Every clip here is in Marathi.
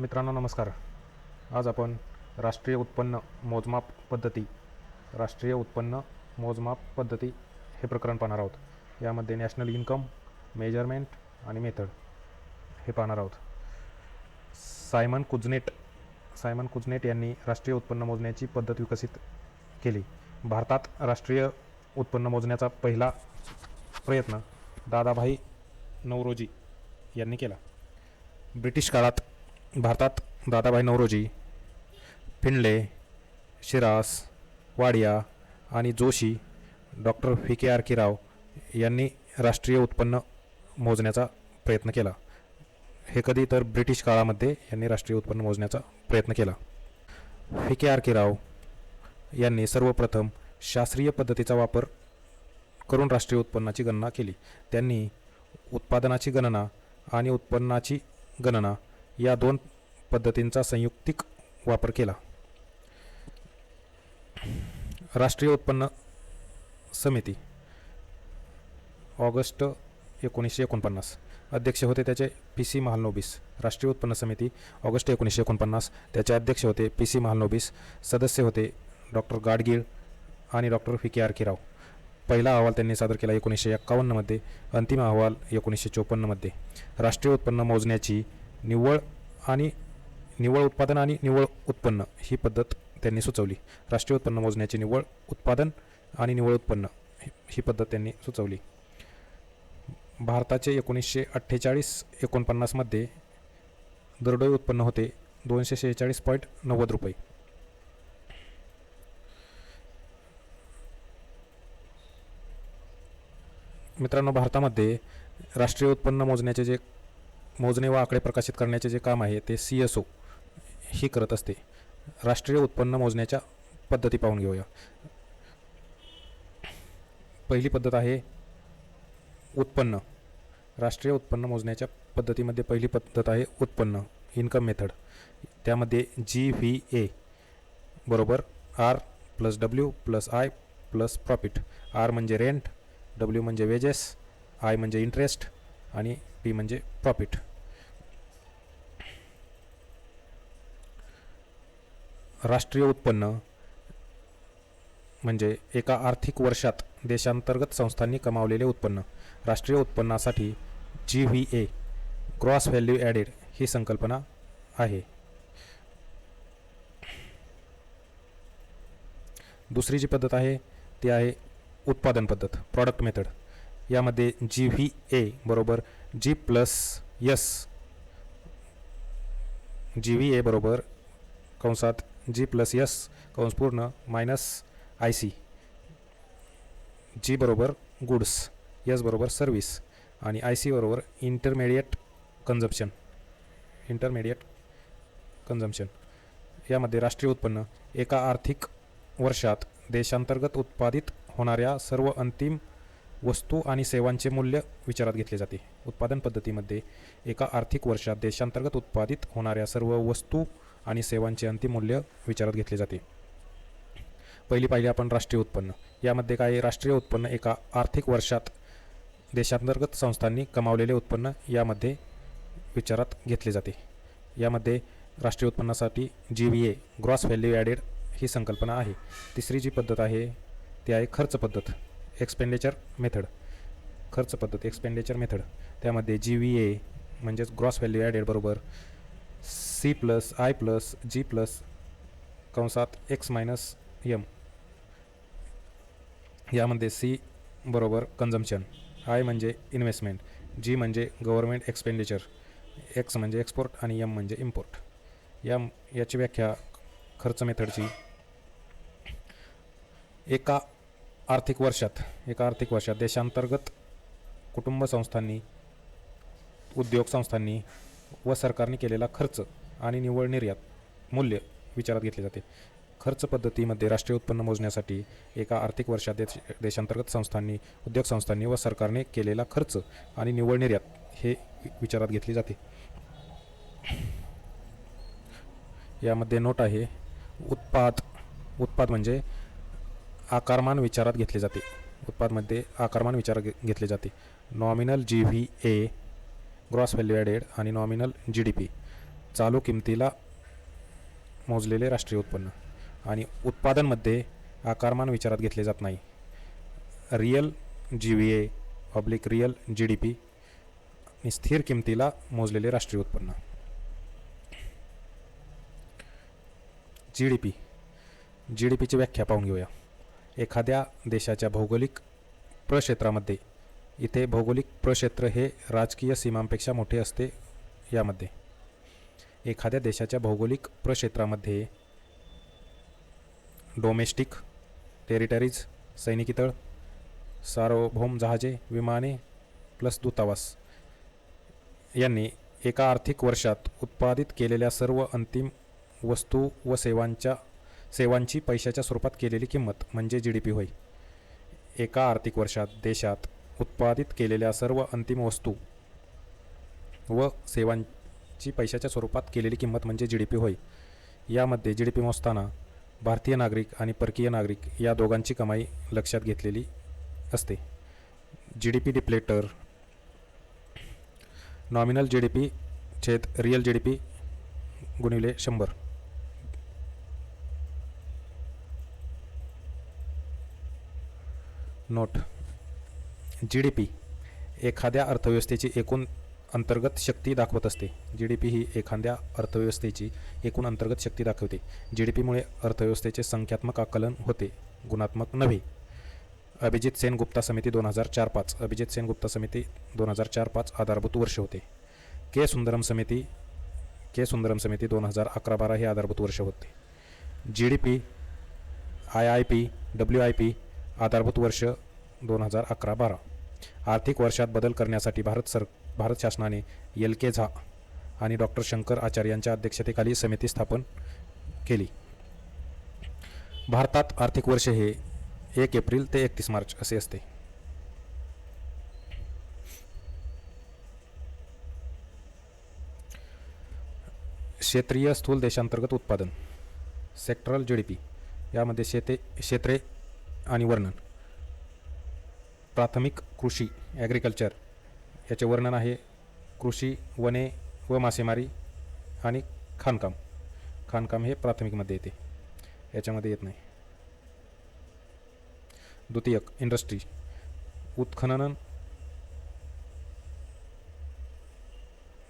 मित्रांनो नमस्कार. आज आपण राष्ट्रीय उत्पन्न मोजमाप पद्धती राष्ट्रीय उत्पन्न मोजमाप पद्धती हे प्रकरण पाहणार आहोत. यामध्ये नॅशनल इन्कम मेजरमेंट आणि मेथड हे पाहणार आहोत. सायमन कुजनेट सायमन कुजनेट यांनी राष्ट्रीय उत्पन्न मोजण्याची पद्धत विकसित केली. भारतात राष्ट्रीय उत्पन्न मोजण्याचा पहिला प्रयत्न दादाभाई नवरोजी यांनी केला. ब्रिटिश काळात भारतात दादाभाई नवरोजी फिंडले शिरास वाडिया आणि Joshi doctor V K R Rao यांनी राष्ट्रीय उत्पन्न मोजण्याचा प्रयत्न केला. हे कधी तर ब्रिटिश काळामध्ये यांनी राष्ट्रीय उत्पन्न मोजण्याचा प्रयत्न केला. व्ही के आर राव यांनी सर्वप्रथम शास्त्रीय पद्धतीचा वापर करून राष्ट्रीय उत्पन्नाची गणना केली. त्यांनी उत्पादनाची गणना आणि उत्पन्नाची गणना या दोन पद्धतींचा संयुक्तिक वापर केला. राष्ट्रीय उत्पन्न समिती ऑगस्ट एकोणीसशे एकोणपन्नास. अध्यक्ष होते त्याचे पी सी महालनोबिस. राष्ट्रीय उत्पन्न समिती ऑगस्ट एकोणीसशे एकोणपन्नास. त्याचे अध्यक्ष होते पी सी महालनोबिस. सदस्य होते डॉक्टर गाडगीळ आणि डॉक्टर व्ही. के. आर. किराव. पहिला अहवाल त्यांनी सादर केला एकोणीसशे एक्कावन्नमध्ये अंतिम अहवाल एकोणीसशे चोपन्नमध्ये राष्ट्रीय उत्पन्न मोजण्याची निव्वळ आणि निव्वळ उत्पादन आणि निव्वळ उत्पन्न ही पद्धत त्यांनी सुचवली. राष्ट्रीय उत्पन्न मोजण्याचे निव्वळ उत्पादन आणि निव्वळ उत्पन्न ही- पद्धत त्यांनी सुचवली. भारताचे एकोणीसशे अठ्ठेचाळीस एकोणपन्नासमध्ये दरडोई उत्पन्न होते. दोनशे शेहेचाळीस पॉईंट नव्वद रुपये. मित्रांनो भारतामध्ये राष्ट्रीय उत्पन्न मोजण्याचे जे मोजणे व आकडे प्रकाशित करण्याचे जे काम आहे ते सी एस ओ ही करत असते. राष्ट्रीय उत्पन्न मोजण्याच्या पद्धती पाहून घेऊया. पहिली पद्धत आहे उत्पन्न. राष्ट्रीय उत्पन्न मोजण्याच्या पद्धतीमध्ये पहिली पद्धत आहे उत्पन्न इन्कम मेथड त्यामध्ये जी व्ही ए बरोबर? R plus W plus I plus profit R म्हणजे रेंट डब्ल्यू म्हणजे वेजेस आय म्हणजे इंटरेस्ट आणि पी म्हणजे प्रॉफिट राष्ट्रीय उत्पन्न म्हणजे एका आर्थिक वर्षात देशांतर्गत संस्थांनी कमावलेले उत्पन्न. राष्ट्रीय उत्पन्नासाठी G V A gross value added ही संकल्पना आहे. दुसरी जी पद्धत आहे ती आहे उत्पादन पद्धत प्रॉडक्ट मेथड यामध्ये जी व्ही ए बरोबर G plus S G V A बरोबर कंसात जी प्लस यस कंस पूर्ण मायनस आय सी जी बरोबर गुड्स यस बरोबर सर्विस आणि आय सी बरोबर इंटरमिडिएट कन्झम्पशन इंटरमिडिएट कन्झम्पशन यामध्ये राष्ट्रीय उत्पन्न एका आर्थिक वर्षात देशांतर्गत उत्पादित होणाऱ्या सर्व अंतिम वस्तू आणि सेवांचे मूल्य विचारात घेतले जाते. उत्पादन पद्धतीमध्ये एका आर्थिक वर्षात देशांतर्गत उत्पादित होणाऱ्या सर्व वस्तू आणि सेवांचे अंतिम मूल्य विचारात घेतले जाते. पहिली पाहिली आपण राष्ट्रीय उत्पन्न. यामध्ये काय राष्ट्रीय उत्पन्न एका आर्थिक वर्षात देशांतर्गत संस्थांनी कमावलेले उत्पन्न यामध्ये विचारात घेतले जाते. यामध्ये राष्ट्रीय उत्पन्नासाठी G V A gross value added ही संकल्पना आहे. तिसरी जी पद्धत आहे ती आहे खर्च पद्धत. एक्सपेंडिचर मेथड खर्च पद्धत एक्सपेंडिचर मेथड त्यामध्ये जी व्ही ए म्हणजेच ग्रॉस व्हॅल्यू ॲडेड बरोबर C plus I plus G plus कंसात एक्स मायनस यम यामध्ये सी बरोबर कन्झम्पशन आय म्हणजे इन्व्हेस्टमेंट जी म्हणजे गव्हर्मेंट एक्सपेंडिचर एक्स म्हणजे एक्सपोर्ट आणि एम म्हणजे इम्पोर्ट या याची व्याख्या खर्च मेथडची एका आर्थिक वर्षात एका आर्थिक वर्षात देशांतर्गत कुटुंब संस्थांनी उद्योग संस्थांनी व सरकारने केलेला खर्च आणि निव्वळ निर्यात मूल्य विचारात घेतले जाते. खर्च पद्धतीमध्ये राष्ट्रीय उत्पन्न मोजण्यासाठी एका आर्थिक वर्षात देश देशांतर्गत संस्थांनी उद्योग संस्थांनी व सरकारने केलेला खर्च आणि निव्वळ निर्यात हे विचारात घेतली जाते. यामध्ये नोट आहे उत्पाद उत्पाद म्हणजे आकारमान विचारात घेतले जाते. उत्पादमध्ये आकारमान विचारात घेतले जाते. Nominal G V A gross value added आणि नॉमिनल जी डी पी चालू किमतीला मोजलेले राष्ट्रीय उत्पन्न. आणि उत्पादनमध्ये आकारमान विचारात घेतले जात नाही. Real G V A public real G D P आणि स्थिर किमतीला मोजलेले राष्ट्रीय उत्पन्न. G D P. G D पीची व्याख्या पाहून घेऊया. एखाद्या देशाच्या भौगोलिक प्रक्षेत्रामध्ये इथे भौगोलिक प्रक्षेत्र हे राजकीय सीमांपेक्षा मोठे असते यामध्ये. एखाद्या देशाच्या भौगोलिक प्रक्षेत्रामध्ये डोमेस्टिक टेरिटरीज सैनिकी तळ सार्वभौम जहाजे विमाने प्लस दूतावास यांनी एका आर्थिक वर्षात उत्पादित केलेल्या सर्व अंतिम वस्तू व सेवांच्या सेवांची पैशाच्या स्वरूपात केलेली किंमत म्हणजे जी डी पी होय. एका आर्थिक वर्षात देशात उत्पादित केलेल्या सर्व अंतिम वस्तू व सेवां जी पैशाच्या स्वरूपात केलेली किंमत म्हणजे जी डी पी होय. यामध्ये जी डी पी मोजताना भारतीय नागरिक आणि परकीय नागरिक या दोघांची कमाई लक्षात घेतलेली असते. G D P deflator nominal G D P छेद रिअल जी डी पी गुणिले शंभर. नोट जी डी पी एखाद्या अर्थव्यवस्थेची एकूण अंतर्गत शक्ती दाखवत असते. जी डी पी ही एखाद्या अर्थव्यवस्थेची एकूण अंतर्गत शक्ती दाखवते. जी डी पीमुळे अर्थव्यवस्थेचे संख्यात्मक आकलन होते. गुणात्मक नव्हे. अभिजित सेन गुप्ता समिती दोन हजार चार पाच. अभिजित सेन गुप्ता समिती दोन हजार चार पाच आधारभूत वर्ष होते. के सुंदरम समिती के सुंदरम समिती दोन हजार अकरा बारा हे आधारभूत वर्ष होते. G D P I I P W I P आधारभूत वर्ष दोन हजार अकरा बारा. आर्थिक वर्षात बदल करण्यासाठी भारत सर भारत शासनाने एल के झा आणि डॉक्टर शंकर आचार्य यांच्या अध्यक्षतेखाली समिती स्थापन केली. भारतात आर्थिक वर्ष हे एक एप्रिल ते एकतीस मार्च असे असते. क्षेत्रीय स्थूल देशांतर्गत उत्पादन सेक्टरल जी डी पी यामध्ये शेते क्षेत्रे आणि वर्णन प्राथमिक कृषी ॲग्रिकल्चर याचे वर्णन आहे कृषी वने व मासेमारी आणि खाणकाम. खाणकाम हे प्राथमिकमध्ये येते. याच्यामध्ये येत नाही. द्वितीयक इंडस्ट्री. उत्खनन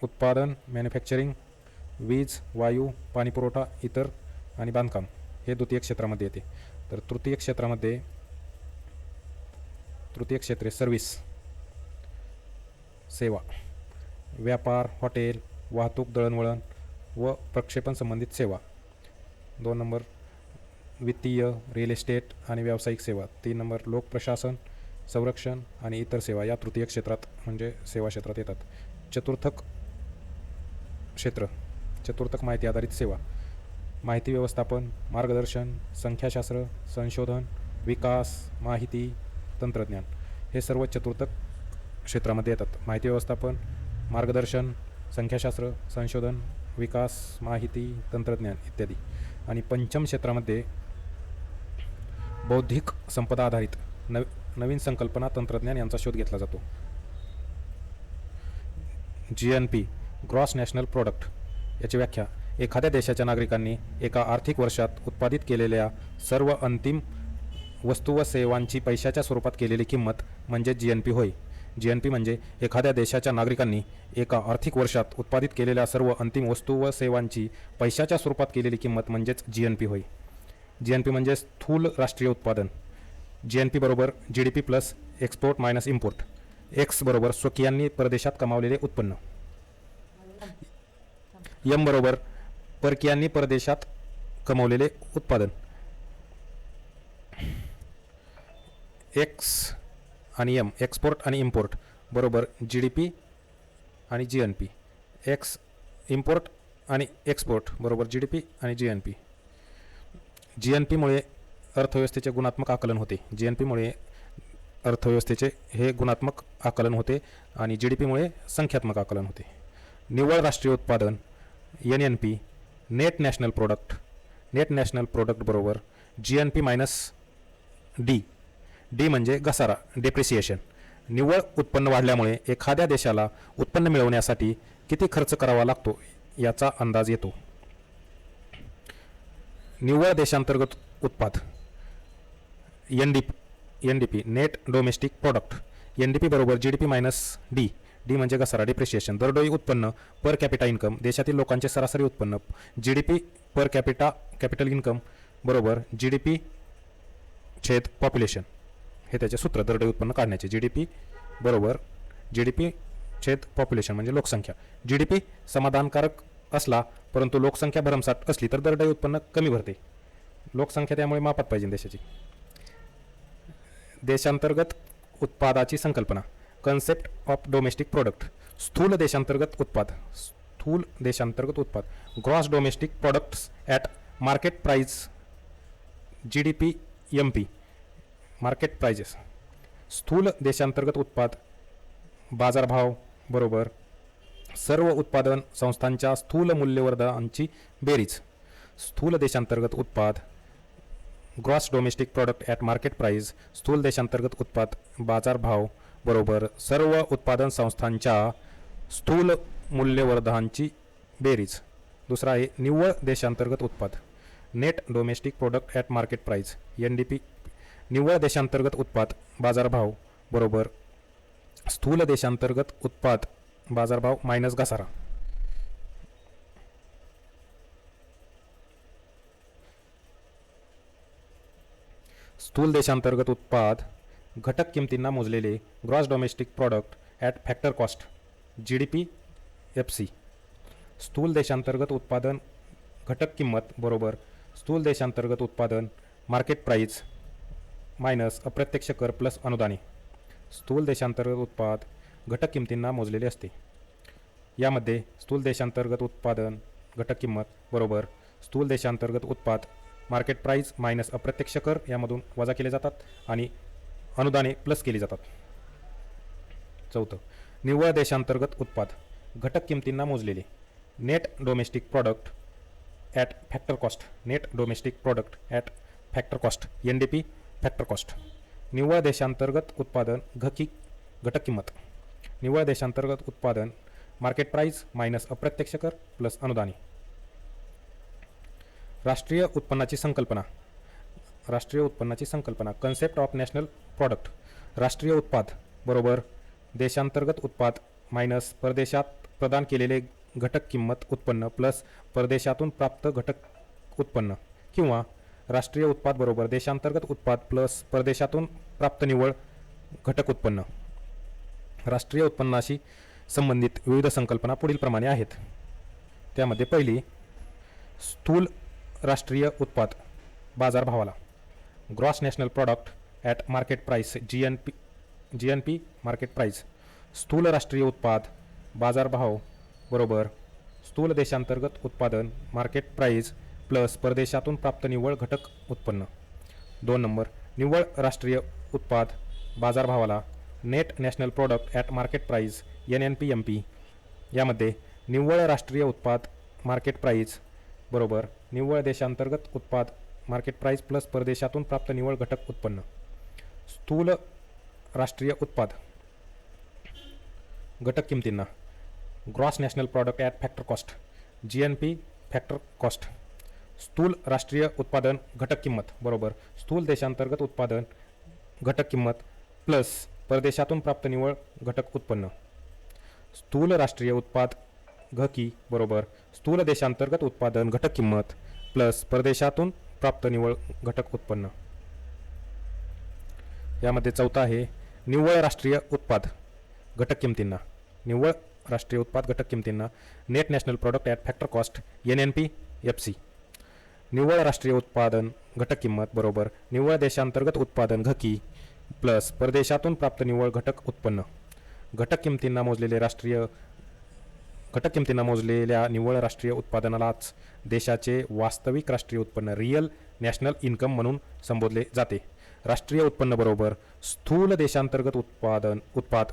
उत्पादन मॅन्युफॅक्चरिंग वीज वायू पाणीपुरवठा इतर आणि बांधकाम हे द्वितीय क्षेत्रामध्ये येते. तर तृतीय क्षेत्रामध्ये तृतीय क्षेत्रे सर्व्हिस सेवा व्यापार हॉटेल वाहतूक दळणवळण व प्रक्षेपण संबंधित सेवा. दोन नंबर वित्तीय रिअल इस्टेट आणि व्यावसायिक सेवा. तीन नंबर लोकप्रशासन संरक्षण आणि इतर सेवा या तृतीय क्षेत्रात म्हणजे सेवा क्षेत्रात येतात. चतुर्थक क्षेत्र चतुर्थक माहिती आधारित सेवा. माहिती व्यवस्थापन मार्गदर्शन संख्याशास्त्र संशोधन विकास माहिती तंत्रज्ञान. हे सर्व चतुर्थक क्षेत्रामध्ये येतात. माहिती व्यवस्थापन मार्गदर्शन संख्याशास्त्र संशोधन विकास माहिती तंत्रज्ञान इत्यादी. आणि पंचम क्षेत्रामध्ये बौद्धिक संपदा आधारित नव नवीन संकल्पना तंत्रज्ञान यांचा शोध घेतला जातो. G N P gross national product याची व्याख्या एखाद्या देशाच्या नागरिकांनी एका आर्थिक वर्षात उत्पादित केलेल्या सर्व अंतिम वस्तू व सेवांची पैशाच्या स्वरूपात केलेली किंमत म्हणजे जी एन पी होय. जी एन पी म्हणजे एखाद्या देशाच्या नागरिकांनी एका आर्थिक वर्षात उत्पादित केलेल्या सर्व अंतिम वस्तू व सेवांची पैशाच्या स्वरूपात केलेली किंमत म्हणजेच जी एन पी होय. जी एन पी म्हणजे स्थूल राष्ट्रीय उत्पादन. जी एन पी बरोबर G D P plus export minus import. X बरोबर स्वकीयांनी परदेशात कमावलेले उत्पन्न. यम बरोबर परकीयांनी परदेशात कमवलेले उत्पादन. एक्स आणि एम एक्सपोर्ट आणि इम्पोर्ट बरोबर जी डी पी आणि G N P X import आणि एक्सपोर्ट बरोबर जी डी पी आणि G N P G N पीमुळे अर्थव्यवस्थेचे गुणात्मक आकलन होते. जी एन पीमुळे अर्थव्यवस्थेचे हे गुणात्मक आकलन होते आणि जी डी पीमुळे संख्यात्मक आकलन होते. निव्वळ राष्ट्रीय उत्पादन N N P net national product net national product बरोबर G N P minus D D म्हणजे घसारा डेप्रिसिएशन निव्वळ उत्पन्न वाढल्यामुळे एखाद्या देशाला उत्पन्न मिळवण्यासाठी किती खर्च करावा लागतो याचा अंदाज येतो. निव्वळ देशांतर्गत उत्पाद. N D N D P net domestic product N D P बरोबर G D P minus D D म्हणजे घसारा डिप्रिशिएशन दरडोई उत्पन्न पर कॅपिटा इन्कम देशातील लोकांचे सरासरी उत्पन्न G D P per capita capital income बरोबर जी डी पी छेद पॉप्युलेशन हे त्याचे सूत्र दरडोई उत्पन्न काढण्याचे. जी डी पी बरोबर जी डी पी छेद पॉप्युलेशन म्हणजे लोकसंख्या. जी डी पी समाधानकारक असला परंतु लोकसंख्या भरमसाठ असली तर दरडाई उत्पन्न कमी भरते. लोकसंख्या त्यामुळे मापात पाहिजे देशाची. देशांतर्गत उत्पादाची संकल्पना. कन्सेप्ट ऑफ डोमेस्टिक प्रोडक्ट स्थूल देशांतर्गत उत्पाद. स्थूल देशांतर्गत उत्पाद. Gross domestic products at market price G D P M P market prices स्थूल देशांतर्गत उत्पाद बाजारभाव बरोबर. सर्व उत्पादन संस्थांच्या स्थूल मूल्यवर्धनांची बेरीज. स्थूल देशांतर्गत उत्पाद gross domestic product at market price स्थूल देशांतर्गत उत्पाद बाजारभाव बरोबर. सर्व उत्पादन संस्थांच्या स्थूल मूल्यवर्धनांची बेरीज. दुसरा आहे निव्वळ देशांतर्गत उत्पाद. Net domestic product at market price N D P निव्वळ देशांतर्गत उत्पाद बाजारभाव बरोबर. स्थूल देशांतर्गत उत्पाद बाजारभाव मायनस घसारा. स्थूल देशांतर्गत उत्पाद घटक किमतींना मोजलेले gross domestic product at factor cost G D P F C स्थूल देशांतर्गत उत्पादन घटक किंमत बरोबर. स्थूल देशांतर्गत उत्पादन मार्केट प्राईज मायनस अप्रत्यक्ष कर प्लस अनुदाने. स्थूल देशांतर्गत उत्पाद घटक किमतींना मोजलेले असते. यामध्ये स्थूल देशांतर्गत उत्पादन घटक किंमत बरोबर स्थूल देशांतर्गत उत्पाद मार्केट प्राईज मायनस अप्रत्यक्ष कर यामधून वजा केले जातात आणि अनुदाने प्लस केली जातात. चौथं निव्वळ देशांतर्गत उत्पाद घटक किमतींना मोजलेले. Net domestic product at factor cost net domestic product at factor cost N D P factor cost निव्वळ देशांतर्गत उत्पादन घकी घटक किंमत. निव्वळ देशांतर्गत उत्पादन मार्केट प्राईस मायनस अप्रत्यक्ष कर प्लस अनुदानी. राष्ट्रीय उत्पन्नाची संकल्पना. राष्ट्रीय उत्पन्नाची संकल्पना. कन्सेप्ट ऑफ नॅशनल प्रॉडक्ट राष्ट्रीय उत्पाद बरोबर. देशांतर्गत उत्पाद मायनस परदेशात प्रदान केलेले घटक किंमत उत्पन्न प्लस परदेशातून प्राप्त घटक उत्पन्न किंवा राष्ट्रीय उत्पाद बरोबर देशांतर्गत उत्पाद प्लस परदेशातून प्राप्त निव्वळ घटक उत्पन्न. राष्ट्रीय उत्पन्नाशी संबंधित विविध संकल्पना पुढीलप्रमाणे आहेत. त्यामध्ये पहिली स्थूल राष्ट्रीय उत्पाद बाजारभावाला. Gross national product at market price G N P G N P market price स्थूल राष्ट्रीय उत्पाद बाजारभाव बरोबर स्थूल देशांतर्गत उत्पादन मार्केट प्राईज प्लस परदेशातून प्राप्त निव्वळ घटक उत्पन्न. दोन नंबर निव्वळ राष्ट्रीय उत्पाद बाजारभावाला net national product at market price N N P M P यामध्ये निव्वळ राष्ट्रीय उत्पाद मार्केट प्राईज बरोबर निव्वळ देशांतर्गत उत्पाद मार्केट प्राईज प्लस परदेशातून प्राप्त निव्वळ घटक उत्पन्न. स्थूल राष्ट्रीय उत्पाद. घटक किमतींना. Gross national product at factor cost G N P factor cost स्थूल राष्ट्रीय उत्पादन घटक किंमत बरोबर. स्थूल देशांतर्गत उत्पादन घटक किंमत प्लस परदेशातून प्राप्त निव्वळ घटक उत्पन्न. स्थूल राष्ट्रीय उत्पाद घकी बरोबर. स्थूल देशांतर्गत उत्पादन घटक किंमत प्लस परदेशातून प्राप्त निव्वळ घटक उत्पन्न. यामध्ये चौथा आहे निव्वळ राष्ट्रीय उत्पाद घटक किमतींना. निव्वळ राष्ट्रीय उत्पाद घटक किमतींना net national product at factor cost N N P F C निव्वळ राष्ट्रीय उत्पादन घटक किंमत बरोबर. निव्वळ देशांतर्गत उत्पादन घकी प्लस परदेशातून प्राप्त निव्वळ घटक उत्पन्न. घटक किमतींना मोजलेले राष्ट्रीय घटक किमतींना मोजलेल्या निव्वळ राष्ट्रीय उत्पादनालाच देशाचे वास्तविक राष्ट्रीय उत्पन्न रिअल नॅशनल इन्कम म्हणून संबोधले जाते. राष्ट्रीय उत्पन्न बरोबर स्थूल देशांतर्गत उत्पादन उत्पाद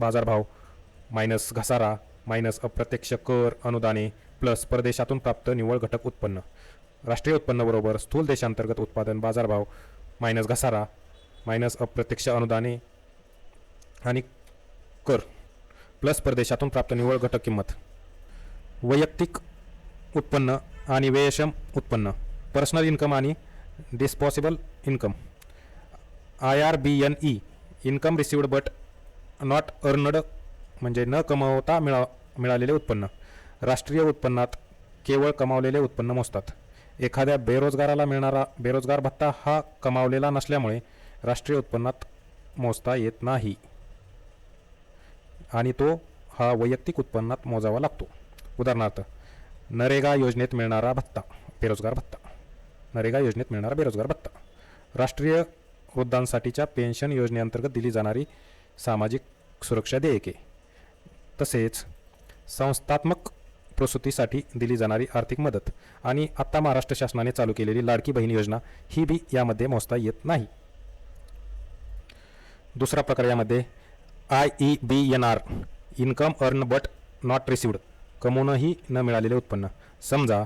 बाजारभाव मायनस घसारा मायनस अप्रत्यक्ष कर अनुदाने प्लस परदेशातून प्राप्त निव्वळ घटक उत्पन्न. राष्ट्रीय उत्पन्नाबरोबर स्थूल देशांतर्गत उत्पादन बाजारभाव मायनस घसारा मायनस अप्रत्यक्ष अनुदाने आणि कर प्लस परदेशातून प्राप्त निव्वळ घटक किंमत. वैयक्तिक उत्पन्न आणि व्ययक्षम उत्पन्न पर्सनल इन्कम आणि disposable income I R B N E income received but not earned म्हणजे न कमवता मिळा मिळालेले उत्पन्न. राष्ट्रीय उत्पन्नात केवळ कमावलेले उत्पन्न मोजतात. एखाद्या बेरोजगाराला मिळणारा बेरोजगार भत्ता हा कमावलेला नसल्यामुळे राष्ट्रीय उत्पन्नात मोजता येत नाही. आणि तो हा वैयक्तिक उत्पन्नात मोजावा लागतो. उदाहरणार्थ नरेगा योजनेत मिळणारा भत्ता बेरोजगार भत्ता. नरेगा योजनेत मिळणारा बेरोजगार भत्ता. राष्ट्रीय वृद्धांसाठीच्या पेन्शन योजनेअंतर्गत दिली जाणारी सामाजिक सुरक्षा देयके. तसेच संस्थात्मक प्रसूतीसाठी दिली जाणारी आर्थिक मदत. आणि आत्ता महाराष्ट्र शासनाने चालू केलेली लाडकी बहीण योजना ही बी यामध्ये मोजता येत नाही. दुसरा प्रकार यामध्ये I E B N R income earn but not received कमवूनही न मिळालेले उत्पन्न. समजा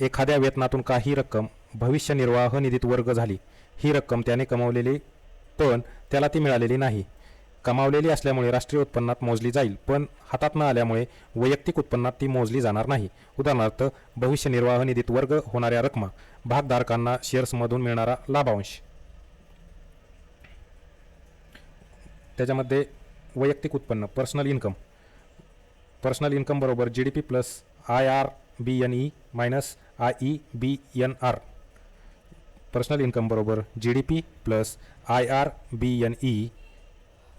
एखाद्या वेतनातून काही रक्कम भविष्य निर्वाह निधीत वर्ग झाली ही रक्कम त्याने कमावलेली पण त्याला ती मिळालेली नाही. कमावलेली असल्यामुळे राष्ट्रीय उत्पन्नात मोजली जाईल पण हातात न आल्यामुळे वैयक्तिक उत्पन्नात ती मोजली जाणार नाही. उदाहरणार्थ भविष्य निर्वाह निधीत वर्ग होणाऱ्या रकमा भागधारकांना शेअर्समधून मिळणारा लाभांश. त्याच्यामध्ये वैयक्तिक उत्पन्न पर्सनल इन्कम पर्सनल इन्कम बरोबर G D P plus I R B N E minus I E B N R personal income बरोबर G D P plus I R B N E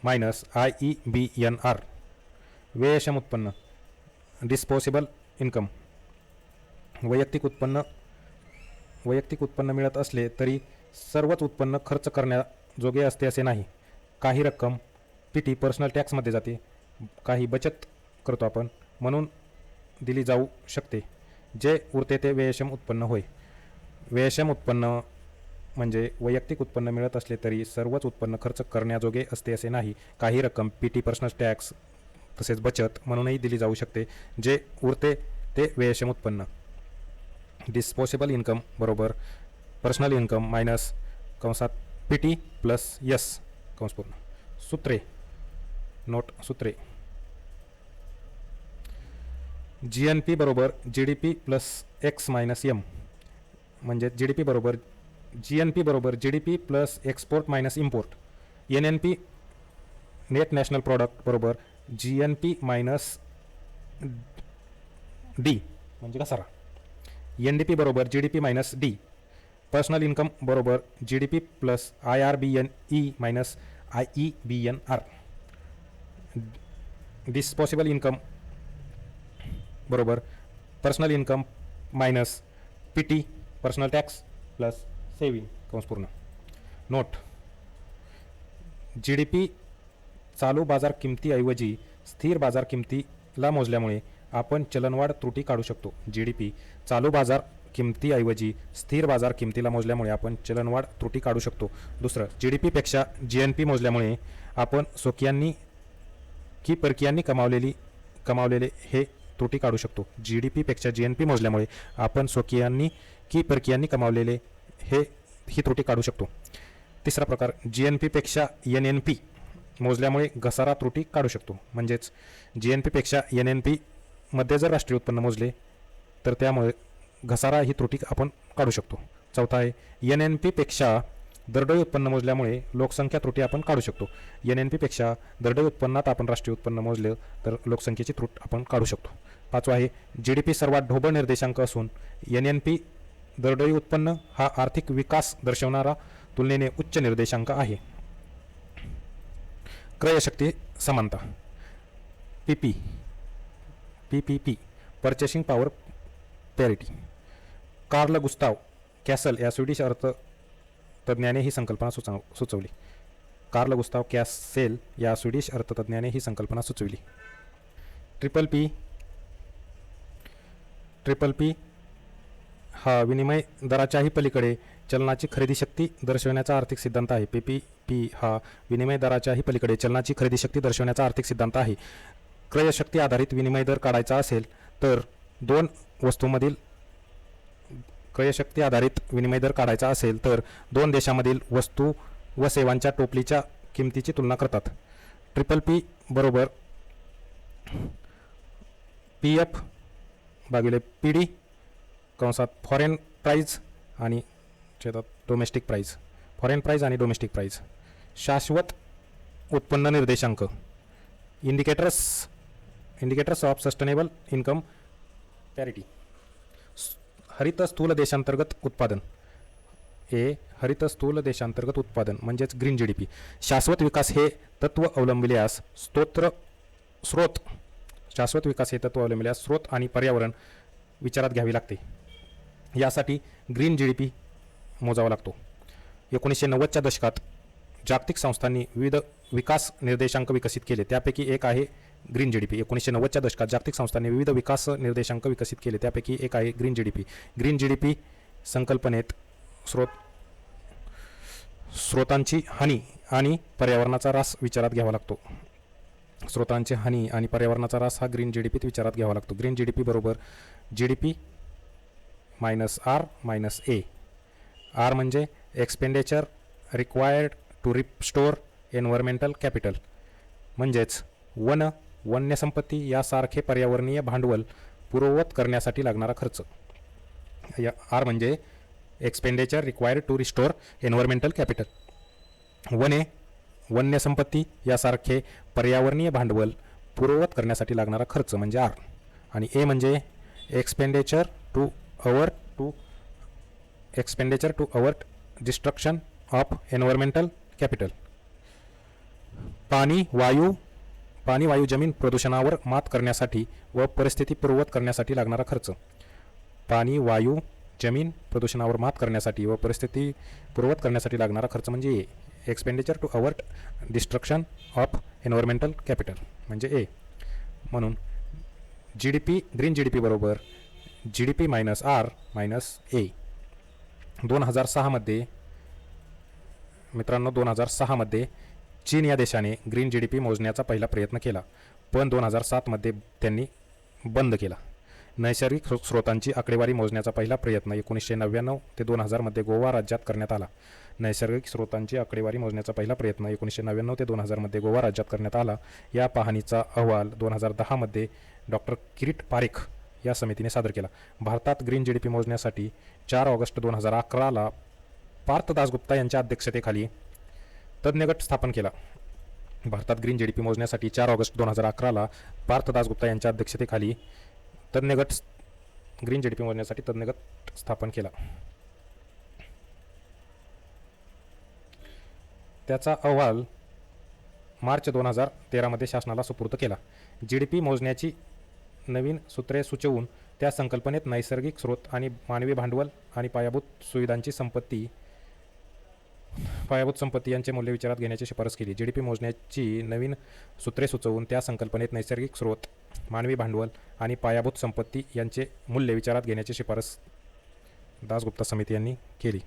minus I E B N R व्ययक्षम उत्पन्न डिस्पोसेबल इन्कम वैयक्तिक उत्पन्न वैयक्तिक उत्पन्न मिळत असले तरी सर्वच उत्पन्न खर्च करण्याजोगे असते असे नाही काही रक्कम पी टी पर्सनल टॅक्समध्ये जाते काही बचत करतो आपण म्हणून दिली जाऊ शकते जे उरते ते व्ययक्षम उत्पन्न होय व्ययक्षम उत्पन्न म्हणजे वैयक्तिक उत्पन्न मिळत असले तरी सर्वच उत्पन्न खर्च करण्याजोगे असते असे नाही. काही रक्कम पी टी पर्सनल टॅक्स तसेच बचत म्हणूनही दिली जाऊ शकते जे उरते ते व्ययक्षम उत्पन्न. डिस्पोसेबल इन्कम बरोबर पर्सनल इन्कम मायनस कंसात पी टी प्लस यस कंस पूर्ण. सूत्रे. नोट सूत्रे. जी एन पी बरोबर G D P plus X minus M म्हणजे जी डी पी बरोबर जी एन पी बरोबर G D P plus export minus import N N P net national product बरोबर G N P minus D म्हणजे घसारा. एन डी पी बरोबर G D P minus D personal income बरोबर G D P plus I R B N E minus I E B N R disposable income बरोबर personal income minus P T personal tax plus saving कंस पूर्ण नोट. जी डी पी चालू बाजार किमतीऐवजी स्थिर बाजार किमतीला मोजल्यामुळे आपण चलनवाढ त्रुटी काढू शकतो. जी डी पी चालू बाजार किमतीऐवजी स्थिर बाजार किमतीला मोजल्यामुळे आपण चलनवाढ त्रुटी काढू शकतो. दुसरं जी डी पीपेक्षा जी एन पी मोजल्यामुळे आपण स्वकियांनी की परकीयांनी कमावलेली कमावलेले हे त्रुटी काढू शकतो. जी डी पीपेक्षा जी एन पी मोजल्यामुळे आपण स्वकीयांनी की परकीयांनी कमावलेले हे ही त्रुटी काढू शकतो. तिसरा प्रकार जी एन पीपेक्षा एन एन पी मोजल्यामुळे घसारा त्रुटी काढू शकतो. म्हणजेच जी एन पीपेक्षा एन एन पीमध्ये जर राष्ट्रीय उत्पन्न मोजले तर त्यामुळे घसारा ही त्रुटी आपण काढू शकतो. चौथा आहे एन एन पीपेक्षा दरडोई उत्पन्न मोजल्यामुळे लोकसंख्या त्रुटी आपण काढू शकतो. एन एन पीपेक्षा दरडोई उत्पन्नात आपण राष्ट्रीय उत्पन्न मोजले तर लोकसंख्येची त्रुट आपण काढू शकतो. पाचवा आहे जी डी पी सर्वात ढोबळ निर्देशांक असून एन एन पी दरडोई उत्पन्न हा आर्थिक विकास दर्शवणारा तुलनेने उच्च निर्देशांक आहे. क्रयशक्ती समानता. P P P P P purchasing power parity Karl Gustav Cassel या स्वीडिश अर्थ तज्ज्ञाने ही संकल्पना सुचव सुचवली. कार्ल गुस्ताव कॅसेल या स्वीडिश अर्थतज्ज्ञाने ही संकल्पना सुचविली. ट्रिपल पी ट्रिपल पी हा विनिमय दराच्याही पलीकडे चलनाची खरेदी शक्ती दर्शवण्याचा आर्थिक सिद्धांत आहे. पी पी पी हा विनिमय दराच्याही पलीकडे चलनाची खरेदी शक्ती दर्शवण्याचा आर्थिक सिद्धांत आहे. क्रयशक्ती आधारित विनिमय दर काढायचा असेल तर दोन वस्तूमधील क्रयशक्ती आधारित विनिमय दर काढायचा असेल तर दोन देशामधील वस्तू व सेवांच्या टोपलीच्या किमतीची तुलना करतात. ट्रिपल पी बरोबर पी एफ भागिले पी डी कंसात फॉरेन प्राईज आणि शेतात डोमेस्टिक प्राईज फॉरेन प्राईज आणि डोमेस्टिक प्राईज शाश्वत उत्पन्न निर्देशांक. Indicators indicators of sustainable income parity हरित स्थूल देशांतर्गत उत्पादन. हे हरित स्थूल देशांतर्गत उत्पादन म्हणजेच ग्रीन जी डी पी शाश्वत विकास हे तत्व अवलंबिल्यास स्तोत्र स्रोत. शाश्वत विकास हे तत्व अवलंबिल्यास स्रोत आणि पर्यावरण विचारात घ्यावी लागते. यासाठी ग्रीन जी डी पी मोजावा लागतो. एकोणीसशे नव्वदच्या दशकात जागतिक संस्थांनी विविध विकास निर्देशांक विकसित केले. त्यापैकी एक आहे ग्रीन जी डी पी. एकोणीसशे नव्वदच्या दशकात जागतिक संस्थांनी विविध विकास निर्देशांक विकसित केले. त्यापैकी एक आहे green G D P. Green G D P संकल्पनेत स्रोत स्रोतांची हानी आणि पर्यावरणाचा ऱ्हास विचारात घ्यावा लागतो. स्रोतांची हानी आणि पर्यावरणाचा रास हा ग्रीन जी डी पीत विचारात घ्यावा लागतो. ग्रीन जी डी पी बरोबर G D P minus R minus A R म्हणजे expenditure required to restore environmental capital म्हणजेच वन वन्यसंपत्ती यासारखे पर्यावरणीय भांडवल पूर्ववत करण्यासाठी लागणारा खर्च. या आर म्हणजे expenditure required to restore environmental capital वने वन्यसंपत्ती यासारखे पर्यावरणीय भांडवल पूर्ववत करण्यासाठी लागणारा खर्च म्हणजे आर आणि ए म्हणजे expenditure to avert to expenditure to avert destruction of environmental capital पाणी वायू पाणी वायू जमीन प्रदूषणावर मात करण्यासाठी व परिस्थिती पूर्ववत करण्यासाठी लागणारा खर्च. पाणी वायू जमीन प्रदूषणावर मात करण्यासाठी व परिस्थिती पूर्ववत करण्यासाठी लागणारा खर्च म्हणजे A. Expenditure to avert destruction of environmental capital म्हणजे ए. म्हणून G D P green G D P बरोबर G D P minus R minus A दोन हजार सहामध्ये मित्रांनो दोन हजार सहामध्ये चीन या देशाने ग्रीन जी डी पी मोजण्याचा पहिला प्रयत्न केला पण दोन हजार सातमध्ये त्यांनी बंद केला. नैसर्गिक स्रोतांची आकडेवारी मोजण्याचा पहिला प्रयत्न एकोणीसशे नव्याण्णव ते दोन हजारमध्ये गोवा राज्यात करण्यात आला. नैसर्गिक स्रोतांची आकडेवारी मोजण्याचा पहिला प्रयत्न एकोणीसशे नव्याण्णव ते दोन हजारमध्ये गोवा राज्यात करण्यात आला. या पाहणीचा अहवाल दोन हजार दहामध्ये डॉक्टर किरीट पारेख या समितीने सादर केला. भारतात ग्रीन जी डी पी मोजण्यासाठी चार ऑगस्ट दोन हजार अकराला पार्थ दासगुप्ता यांच्या अध्यक्षतेखाली तज्ज्ञगट स्थापन केला. भारतात ग्रीन जी डी पी मोजण्यासाठी चार ऑगस्ट दोन हजार अकराला पार्थ दासगुप्ता यांच्या अध्यक्षतेखाली तज्ज्ञगट ग्रीन जी डी पी मोजण्यासाठी तज्ज्ञगट स्थापन केला. त्याचा अहवाल मार्च दोन हजार तेरामध्ये शासनाला सुपूर्द केला. जी डी पी मोजण्याची नवीन सूत्रे सुचवून त्या संकल्पनेत नैसर्गिक स्रोत आणि मानवी भांडवल आणि पायाभूत सुविधांची संपत्ती पायाभूत संपत्ती यांचे मूल्य विचारात घेण्याची शिफारस केली. जी डी पी मोजण्याची नवीन सूत्रे सुचवून त्या संकल्पनेत नैसर्गिक स्रोत मानवी भांडवल आणि पायाभूत संपत्ती यांचे मूल्य विचारात घेण्याची शिफारस दासगुप्ता समिती यांनी केली.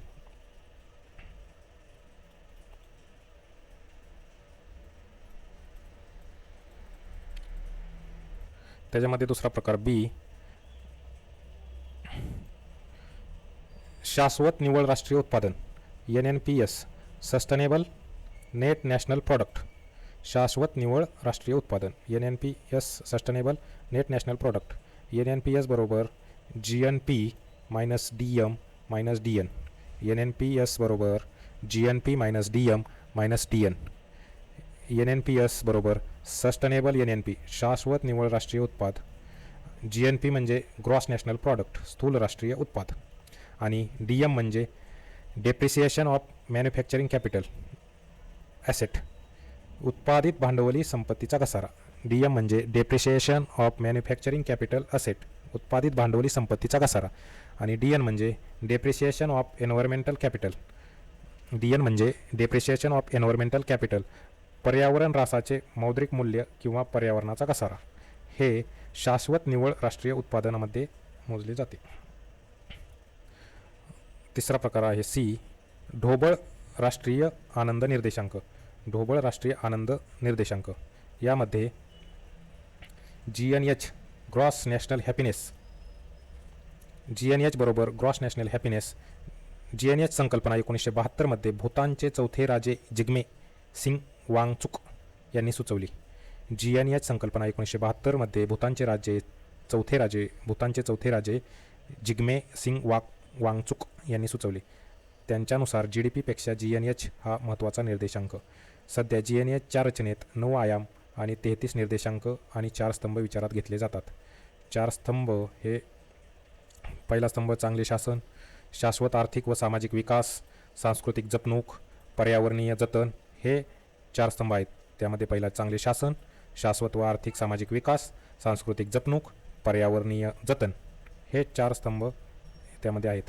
त्याच्यामध्ये दुसरा प्रकार बी. शाश्वत निव्वळ राष्ट्रीय उत्पादन N N P S sustainable net national product शाश्वत निव्वळ राष्ट्रीय उत्पादन N N P S sustainable net national product N N P S बरोबर G N P minus D M minus D N N N P S बरोबर G N P minus D M minus D N N N P S बरोबर सस्टेनेबल एन एन पी शाश्वत निव्वळ राष्ट्रीय उत्पाद जी एन पी म्हणजे ग्रॉस नॅशनल प्रॉडक्ट स्थूल राष्ट्रीय उत्पाद आणि डी एम म्हणजे depreciation of manufacturing capital asset उत्पादित भांडवली संपत्तीचा घसारा. डी एम म्हणजे depreciation of manufacturing capital asset उत्पादित भांडवली संपत्तीचा घसारा. आणि डी एन म्हणजे depreciation of environmental capital. D N म्हणजे डेप्रिसिएशन ऑफ एन्व्हायरमेंटल कॅपिटल पर्यावरण रासाचे मौद्रिक मूल्य किंवा पर्यावरणाचा घसारा. हे शाश्वत निवळ राष्ट्रीय उत्पादनामध्ये मोजले जाते. तिसरा प्रकार आहे सी. ढोबळ राष्ट्रीय आनंद निर्देशांक. ढोबळ राष्ट्रीय आनंद निर्देशांक. यामध्ये G N H gross national happiness. G N H बरोबर gross national happiness. G N H संकल्पना एकोणीसशे बहात्तरमध्ये भूतानचे चौथे राजे जिग्मे सिंग वांगचुक यांनी सुचवली. जी एन एच संकल्पना एकोणीसशे बहात्तरमध्ये भूतानचे राजे चौथे राजे भूतानचे चौथे राजे जिग्मे सिंग वाक वांगचुक यांनी सुचवली. त्यांच्यानुसार जी डी पीपेक्षा जी एन एच हा महत्त्वाचा निर्देशांक. सध्या जी एन एचच्या रचनेत नऊ आयाम आणि तेहतीस निर्देशांक आणि चार स्तंभ विचारात घेतले जातात. चार स्तंभ हे पहिला स्तंभ चांगले शासन शाश्वत आर्थिक व सामाजिक विकास सांस्कृतिक जपणूक पर्यावरणीय जतन हे चार स्तंभ आहेत. त्यामध्ये पहिला चांगले शासन शाश्वत व आर्थिक सामाजिक विकास सांस्कृतिक जपणूक पर्यावरणीय जतन. हे चार स्तंभ त्यामध्ये आहेत.